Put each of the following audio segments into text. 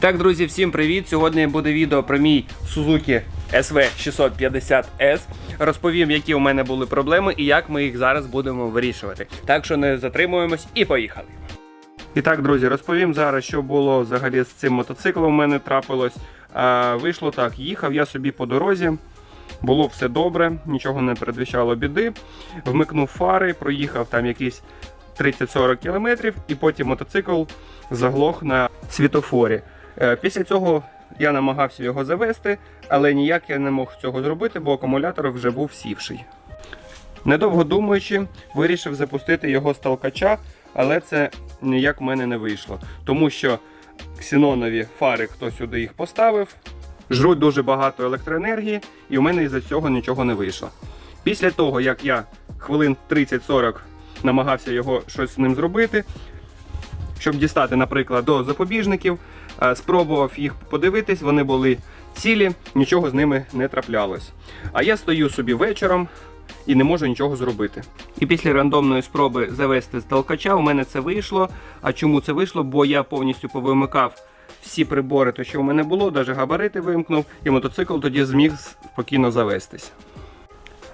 Так, друзі, всім привіт! Сьогодні буде відео про мій Suzuki SV650S. Розповім, які у мене були проблеми і як ми їх зараз будемо вирішувати. Так що не затримуємось і поїхали. І так, друзі, розповім зараз, що було взагалі з цим мотоциклом у мене трапилось. А, вийшло так, їхав я собі по дорозі. Було все добре, нічого не передвіщало біди. Вмикнув фари, проїхав там якісь 30-40 кілометрів, і потім мотоцикл заглох на світофорі. Е, Після цього я намагався його завести, але ніяк я не мог цього зробити, бо акумулятор вже був сівший. Недовго думаючи, вирішив запустити його з толкача, але це ніяк в мене не вийшло. Тому що ксенонові фари, хто сюди їх поставив, жруть дуже багато електроенергії, і у мене із-за цього нічого не вийшло. Після того, як я хвилин 30-40 намагався його щось з ним зробити, щоб дістати, наприклад, до запобіжників, спробував їх подивитись, вони були цілі, нічого з ними не траплялось. А я стою собі вечором і не можу нічого зробити. І після рандомної спроби завести з толкача у мене це вийшло. А чому це вийшло? Бо я повністю повимикав всі прибори, то що у мене було, навіть габарити вимкнув, і мотоцикл тоді зміг спокійно завестись.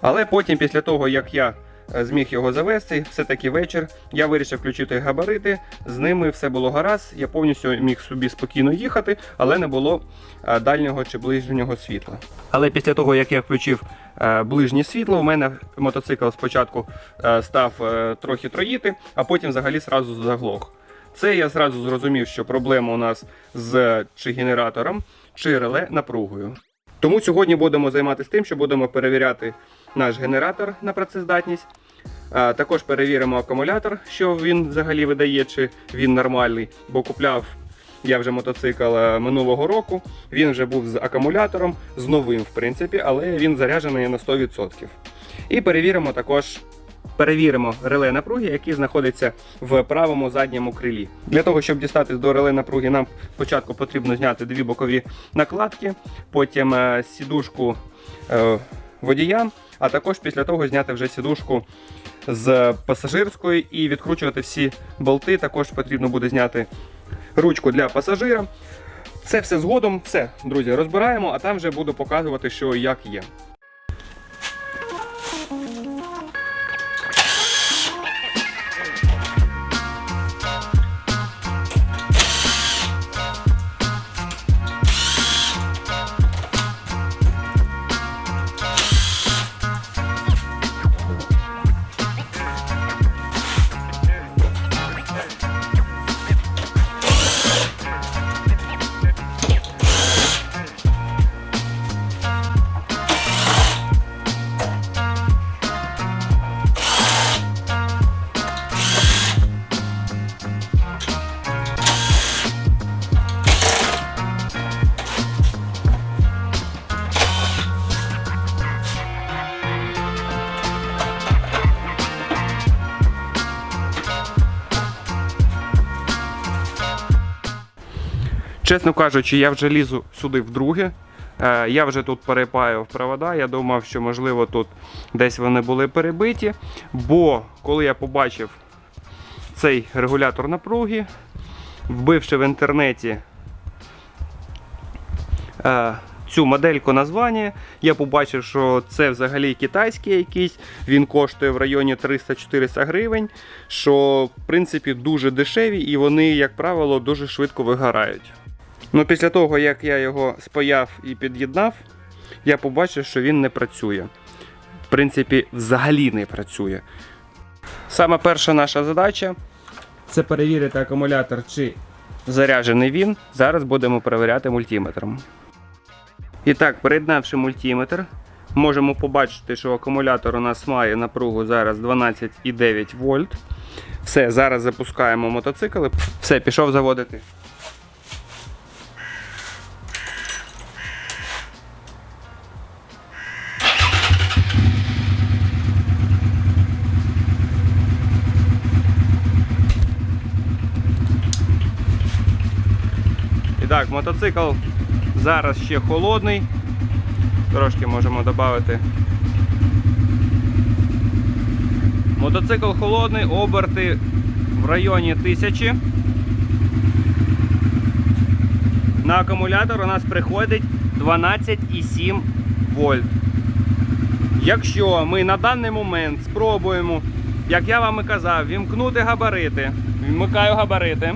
Але потім, після того, як я е, зміг його завести, все-таки вечір, я вирішив включити габарити, з ними все було гаразд, я повністю міг собі спокійно їхати, але не було е, дальнього чи ближнього світла. Але після того, як я включив е, ближнє світло, у мене мотоцикл спочатку е, став е, трохи троїти, а потім взагалі зразу заглох. Це я зразу зрозумів, що проблема у нас з чи генератором, чи реле напругою. Тому сьогодні будемо займатися тим, що будемо перевіряти наш генератор на працездатність. Також перевіримо акумулятор, що він взагалі видає, чи він нормальний, бо купляв я вже мотоцикл е, минулого року. Він вже був з акумулятором, з новим, в принципі, але він заряджений на 100%. І перевіримо також. Перевіримо реле напруги, який знаходиться в правому задньому крилі. Для того, щоб дістатись до реле напруги, нам спочатку потрібно зняти дві бокові накладки, потім е, сідушку е, водія, а також після того зняти вже сідушку з пасажирської і відкручувати всі болти. Також потрібно буде зняти ручку для пасажира. Це все згодом, все, друзі, розбираємо, а там вже буду показувати, що як є. Чесно кажучи, я вже лізу сюди вдруге. Е, Я вже тут перепаював провода. Я думав, що можливо тут десь вони були перебиті. Бо коли я побачив цей регулятор напруги, вбивши в інтернеті е, цю модельку названня, я побачив, що це взагалі китайський якийсь. Він коштує в районі 300-400 гривень, що в принципі дуже дешеві і вони, як правило, дуже швидко вигорають. Ну, після того, як я його спаяв і під'єднав, я побачив, що він не працює. В принципі, взагалі не працює. Саме перша наша задача це перевірити акумулятор, чи заряджений він. Зараз будемо перевіряти мультиметром. І так, переєднавши мультиметр, можемо побачити, що акумулятор у нас має напругу зараз 12,9 вольт. Все, зараз запускаємо мотоцикл. Все, пішов заводити. Мотоцикл зараз ще холодний. Трошки можемо додати. Мотоцикл холодний, оберти в районі 1000. на акумулятор у нас приходить 12,7 вольт. Якщо ми на даний момент спробуємо, як я вам і казав, вімкнути габарити, вмикаю габарити.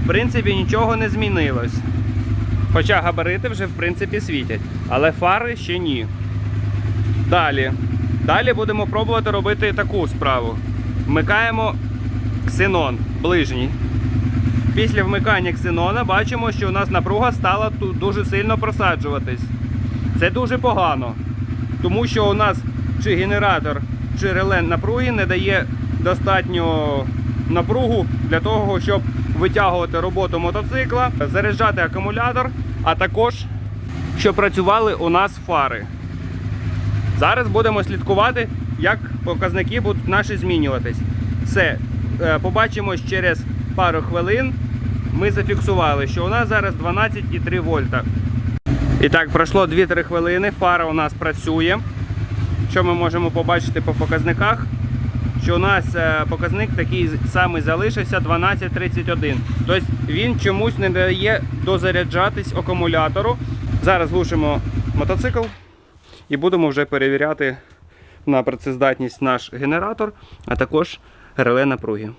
В принципі, нічого не змінилось. Хоча габарити вже в принципі світять, але фари ще ні. Далі. Далі будемо пробувати робити таку справу. Вмикаємо ксенон ближній. Після вмикання ксенона бачимо, що у нас напруга стала ту- дуже сильно просаджуватись. Це дуже погано, тому що у нас чи генератор, чи реле напруги не дає достатньо напругу для того, щоб витягувати роботу мотоцикла, заряджати акумулятор, а також щоб працювали у нас фари. Зараз будемо слідкувати, як показники будуть наші змінюватись. Все, е, побачимось через пару хвилин. Ми зафіксували, що у нас зараз 12,3 вольта. І так, пройшло 2-3 хвилини, фара у нас працює. Що ми можемо побачити по показниках? Що у нас е, показник такий самий залишився 12.31. Тобто він чомусь не дає дозаряджатись акумулятору. Зараз глушимо мотоцикл і будемо вже перевіряти на працездатність наш генератор, а також реле напруги.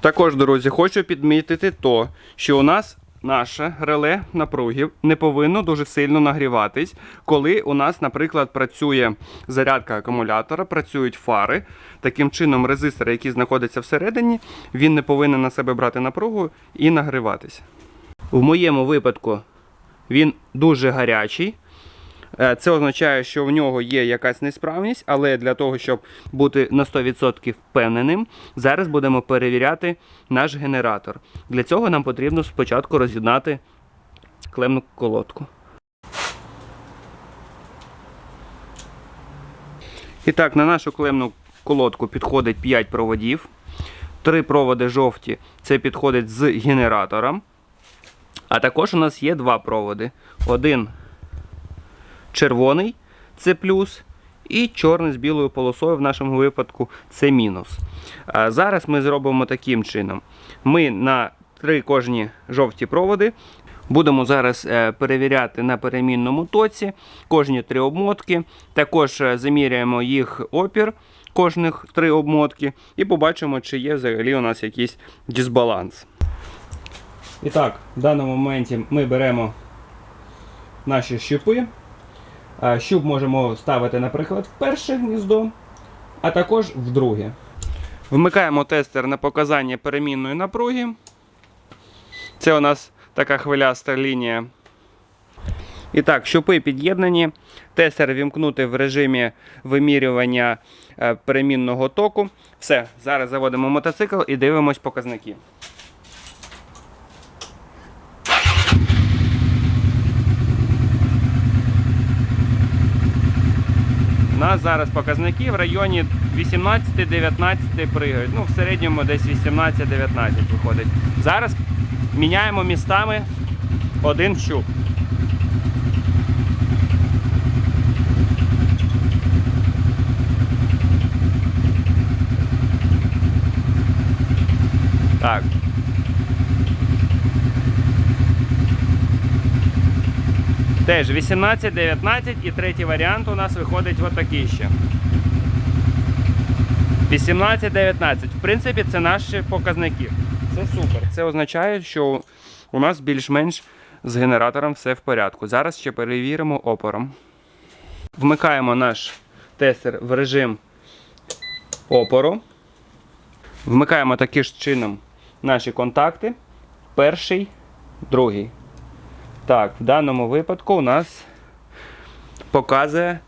Також, друзі, хочу підмітити то, що у нас наше реле напругів не повинно дуже сильно нагріватись, коли у нас, наприклад, працює зарядка акумулятора, працюють фари. Таким чином, резистор, який знаходиться всередині, він не повинен на себе брати напругу і нагріватись. В моєму випадку він дуже гарячий. Е, Це означає, що в нього є якась несправність, але для того, щоб бути на 100% впевненим, зараз будемо перевіряти наш генератор. Для цього нам потрібно спочатку роз'єднати клемну колодку. І так, на нашу клемну колодку підходить 5 проводів. Три проводи жовті це підходить з генератором. А також у нас є два проводи. Один червоний це плюс, і чорний з білою полосою в нашому випадку це мінус. Зараз ми зробимо таким чином. Ми на три кожні жовті проводи будемо зараз е, перевіряти на перемінному тоці кожні три обмотки. Також е, заміряємо їх опір кожних три обмотки і побачимо, чи є взагалі у нас якийсь дисбаланс. І так, в даному моменті ми беремо наші щупи. А, Щуп можемо ставити, наприклад, в перше гніздо, а також в друге. Вмикаємо тестер на показання перемінної напруги. Це у нас така хвиляста лінія. І так, щупи під'єднані. Тестер вімкнути в режимі вимірювання е, перемінного току. Все, зараз заводимо мотоцикл і дивимось показники. Нас зараз показники в районі 18-19 пригають. Ну, в середньому десь 18-19 виходить. Зараз міняємо містами один щуп. Так. Теж 18-19 і третій варіант у нас виходить отакий ще. 18-19. В принципі, це наші показники. Це супер. Це означає, що у нас більш-менш з генератором все в порядку. Зараз ще перевіримо опором. Вмикаємо наш тестер в режим опору. Вмикаємо таким чином наші контакти. Перший, другий. Так, в даному випадку у нас показує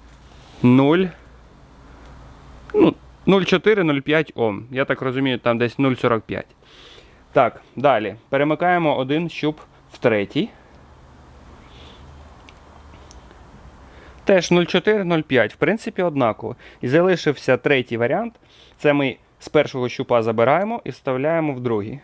0. Ну, 0,4-0,5 Ом. Я так розумію, там десь 0,45. Так, далі. Перемикаємо один щуп в третій. Теж 0,4-0,5. В принципі, однаково. І залишився третій варіант. Це ми з першого щупа забираємо і вставляємо в другий.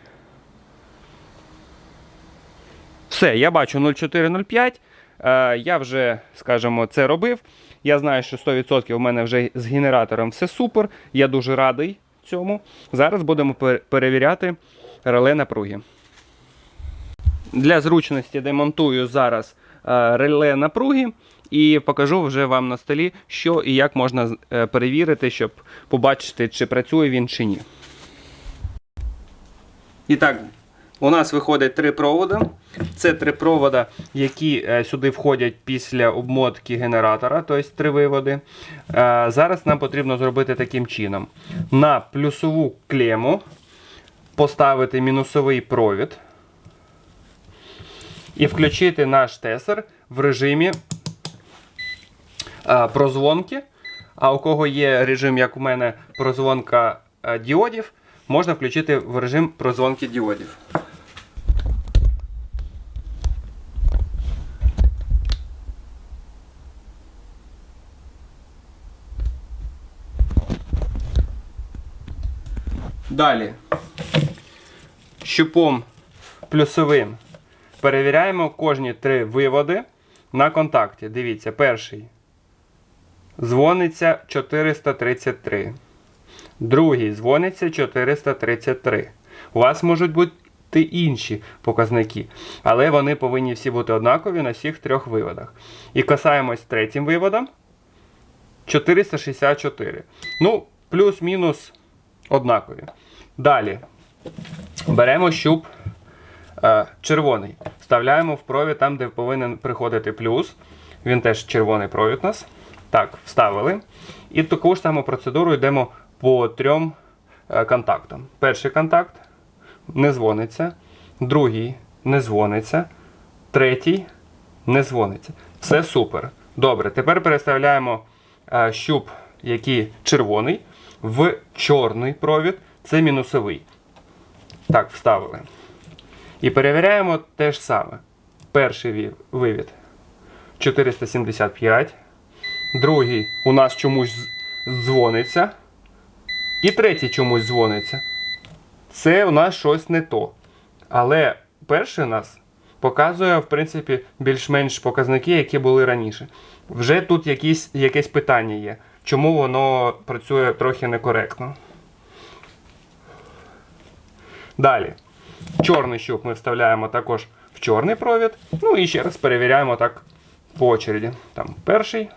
Все, я бачу 0,4-0,5. Е, я вже, скажімо, це робив. Я знаю, що 100% у мене вже з генератором все супер. Я дуже радий цьому. Зараз будемо перевіряти реле напруги. Для зручності демонтую зараз е, реле напруги і покажу вже вам на столі, що і як можна е, перевірити, щоб побачити, чи працює він чи ні. І так, у нас виходить три проводи. Це три провода, які е, сюди входять після обмотки генератора, тобто три виводи. Е, зараз нам потрібно зробити таким чином: на плюсову клему поставити мінусовий провід і включити наш тесер в режимі е, прозвонки. А у кого є режим, як у мене, прозвонка діодів, можна включити в режим прозвонки діодів. Далі. Щупом плюсовим перевіряємо кожні три виводи на контакті. Дивіться, перший. Дзвониться 433. Другий дзвониться 433. У вас можуть бути інші показники, але вони повинні всі бути однакові на всіх трьох виводах. І касаємось третім виводом 464. Ну, плюс-мінус однакові. Далі беремо щуп е, червоний. Вставляємо в провід там, де повинен приходити плюс. Він теж червоний провід у нас. Так, вставили. І таку ж саму процедуру йдемо по трьом е, контактам. Перший контакт не дзвониться, другий не дзвониться, третій не дзвониться. Все супер. Добре, тепер переставляємо е, щуп, який червоний, в чорний провід. Це мінусовий. Так, вставили. І перевіряємо те ж саме. Перший вивід 475. Другий у нас чомусь дзвониться. І третій чомусь дзвониться. Це у нас щось не то. Але перший у нас показує, в принципі, більш-менш показники, які були раніше. Вже тут якісь, якесь питання є. Чому воно працює трохи некоректно? Далі. Чорний щуп ми вставляємо також в чорний провід. Ну і ще раз перевіряємо так по очереді. Там перший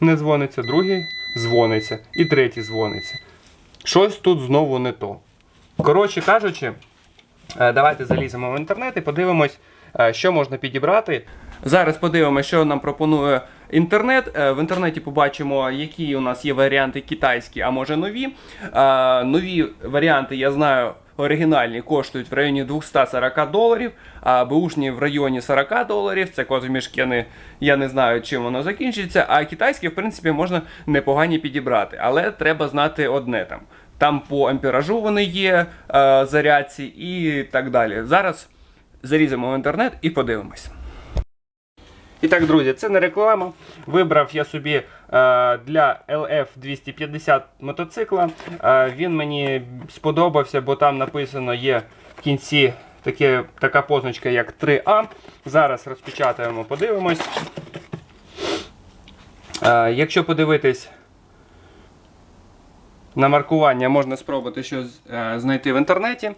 не дзвониться, другий дзвониться і третій дзвониться. Щось тут знову не то. Коротше кажучи, е, давайте заліземо в інтернет і подивимось, е, що можна підібрати. Зараз подивимося, що нам пропонує інтернет. Е, В інтернеті побачимо, які у нас є варіанти китайські, а може нові. Нові варіанти, я знаю, оригінальні коштують в районі 240 доларів, а бушні в районі 40 доларів. Це козмішки, я не, знаю, чим воно закінчиться. А китайські, в принципі, можна непогані підібрати. Але треба знати одне там. Там по ампіражу вони є е, зарядці і так далі. Зараз заріземо в інтернет і подивимось. І так, друзі, це не реклама. Вибрав я собі е, для LF250 мотоцикла. Е, він мені сподобався, бо там написано є в кінці таке, така позначка, як 3А. Зараз розпечатаємо, подивимось. Е, якщо подивитись на маркування, можна спробувати щось е, знайти в інтернеті. Е,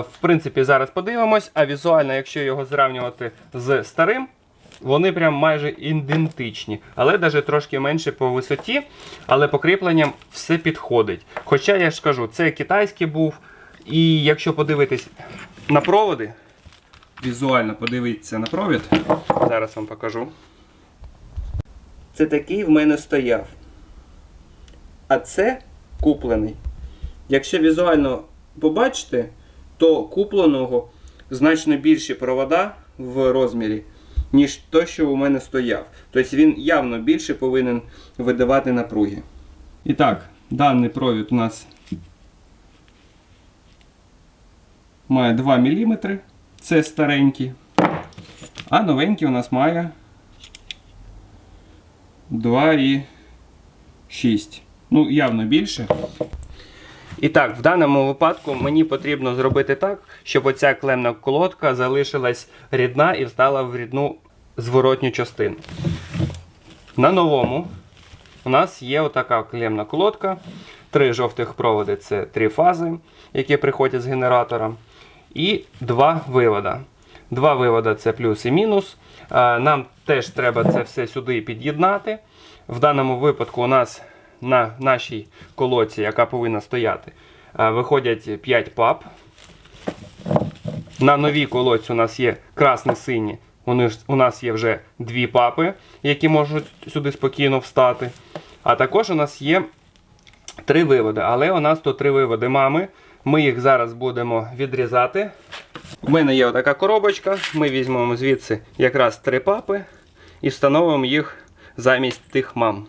В принципі, зараз подивимось, а візуально, якщо його зрівнювати з старим, вони прям майже ідентичні, але навіть трошки менше по висоті, але по кріпленням все підходить. Хоча я ж кажу, це китайський був. І якщо подивитись на проводи, візуально подивитися на провід, зараз вам покажу. Це такий в мене стояв. А це куплений. Якщо візуально побачите, то купленого значно більші провода в розмірі, ніж той, що у мене стояв. Тобто він явно більше повинен видавати напруги. І так, даний провід у нас має 2 мм. Це старенький. А новенький у нас має 2,6. Ну, явно більше. І так, в даному випадку мені потрібно зробити так, щоб оця клемна колодка залишилась рідна і встала в рідну зворотню частину. На новому у нас є отака клемна колодка. Три жовтих проводи це три фази, які приходять з генератора. І два вивода. Два виводи це плюс і мінус. Е, Нам теж треба це все сюди під'єднати. В даному випадку у нас на нашій колодці, яка повинна стояти, е, виходять 5 пап. На новій колодці у нас є красний-сині. У нас є вже дві папи, які можуть сюди спокійно встати. А також у нас є три виводи. Але у нас тут три виводи мами. Ми їх зараз будемо відрізати. У мене є отака коробочка. Ми візьмемо звідси якраз три папи і встановимо їх замість тих мам.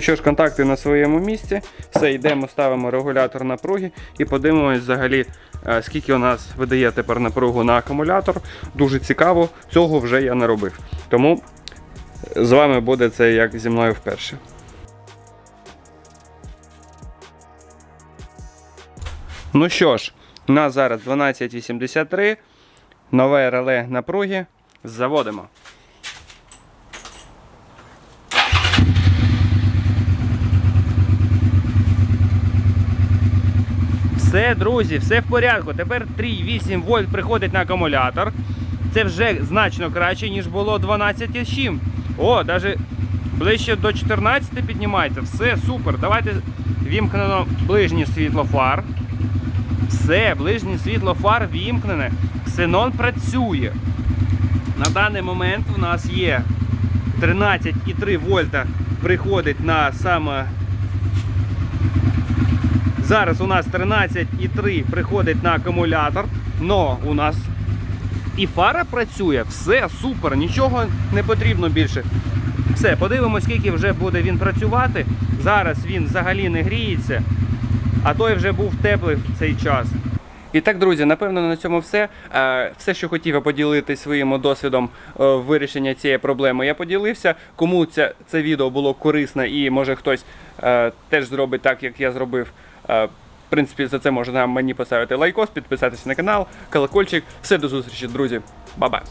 Що ж, контакти на своєму місці. Все, йдемо, ставимо регулятор напруги і подивимось взагалі, е, скільки у нас видає тепер напругу на акумулятор. Дуже цікаво, цього вже я не робив. Тому з вами буде це як зі мною вперше. Ну що ж, у нас зараз 12.83. Нове реле напруги. Заводимо. Все, друзі, все в порядку. Тепер 3,8 вольт приходить на акумулятор. Це вже значно краще, ніж було 12 чим. О, навіть ближче до 14 піднімається. Все супер. Давайте вімкнено ближнє світло фар. Все, ближнє світло фар вімкнене. Ксенон працює. На даний момент у нас є 13,3 вольта приходить на саме Зараз у нас 13,3 приходить на акумулятор, но у нас і фара працює, все супер, нічого не потрібно більше. Все, подивимось, скільки вже буде він працювати. Зараз він взагалі не гріється, а той вже був теплий в цей час. І так, друзі, напевно, на цьому все. Е, Все, що хотів я поділитися своїм досвідом е, вирішення цієї проблеми, я поділився. Кому це, це відео було корисне і може хтось е, теж зробить так, як я зробив. Е, В принципі, за це можна мені поставити лайкос, підписатися на канал, колокольчик. Все до зустрічі, друзі. Ба-бай!